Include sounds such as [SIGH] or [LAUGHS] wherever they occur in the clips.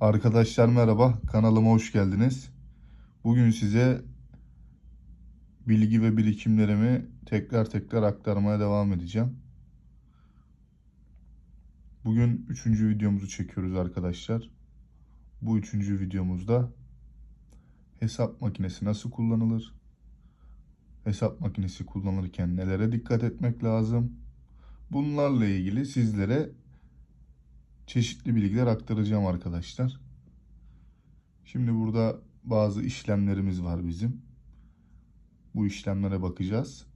Arkadaşlar merhaba, kanalıma hoş geldiniz. Bugün size bilgi ve birikimlerimi tekrar tekrar aktarmaya devam edeceğim. Bugün üçüncü videomuzu çekiyoruz arkadaşlar. Bu üçüncü videomuzda hesap makinesi nasıl kullanılır? Hesap makinesi kullanırken nelere dikkat etmek lazım? Bunlarla ilgili sizlere çeşitli bilgiler aktaracağım arkadaşlar. Şimdi burada bazı işlemlerimiz var bizim. Bu işlemlere bakacağız.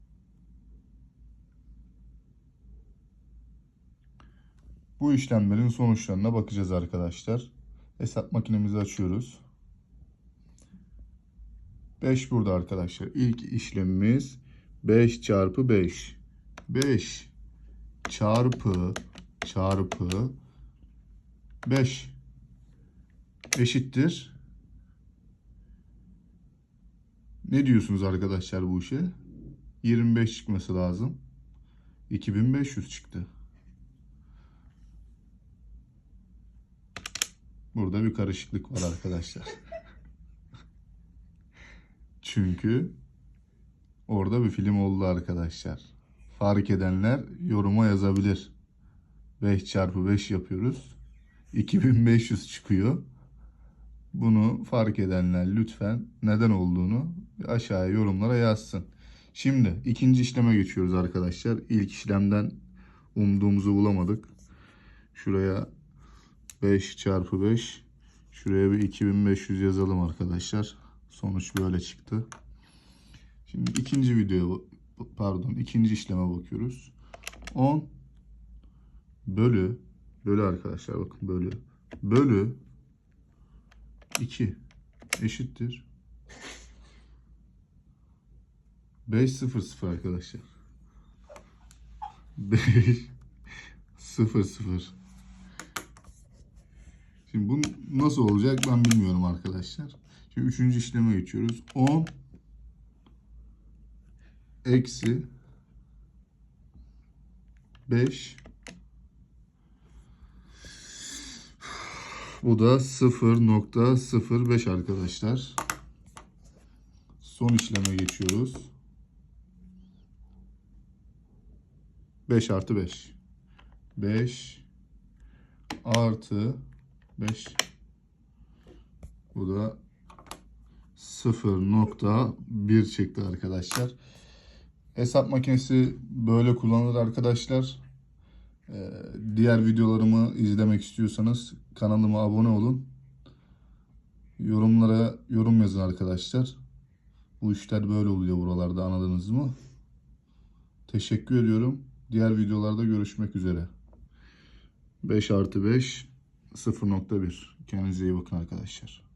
Bu işlemlerin sonuçlarına bakacağız arkadaşlar. Hesap makinemizi açıyoruz. 5 burada arkadaşlar. İlk işlemimiz 5 çarpı 5. 5 çarpı çarpı 5 eşittir. Ne diyorsunuz arkadaşlar bu işe? 25 çıkması lazım. 2500 çıktı. Burada bir karışıklık var arkadaşlar. [LAUGHS] Çünkü orada bir film oldu arkadaşlar. Fark edenler yoruma yazabilir. 5 çarpı 5 yapıyoruz. 2500 çıkıyor. Bunu fark edenler lütfen neden olduğunu aşağıya yorumlara yazsın. Şimdi ikinci işleme geçiyoruz arkadaşlar. İlk işlemden umduğumuzu bulamadık. Şuraya 5 çarpı 5 şuraya bir 2500 yazalım arkadaşlar. Sonuç böyle çıktı. Şimdi ikinci videoya pardon ikinci işleme bakıyoruz. 10 bölü bölü arkadaşlar bakın bölü bölü 2 eşittir 5 0 0 arkadaşlar 5 0 0 Şimdi bu nasıl olacak ben bilmiyorum arkadaşlar. Şimdi üçüncü işleme geçiyoruz. 10 eksi 5 Bu da 0.05 arkadaşlar. Son işleme geçiyoruz. 5 artı 5. 5 artı 5. Bu da 0.1 çıktı arkadaşlar. Hesap makinesi böyle kullanılır arkadaşlar. Ee, diğer videolarımı izlemek istiyorsanız kanalıma abone olun. Yorumlara yorum yazın arkadaşlar. Bu işler böyle oluyor buralarda anladınız mı? Teşekkür ediyorum. Diğer videolarda görüşmek üzere. 5 artı 5 0.1 Kendinize iyi bakın arkadaşlar.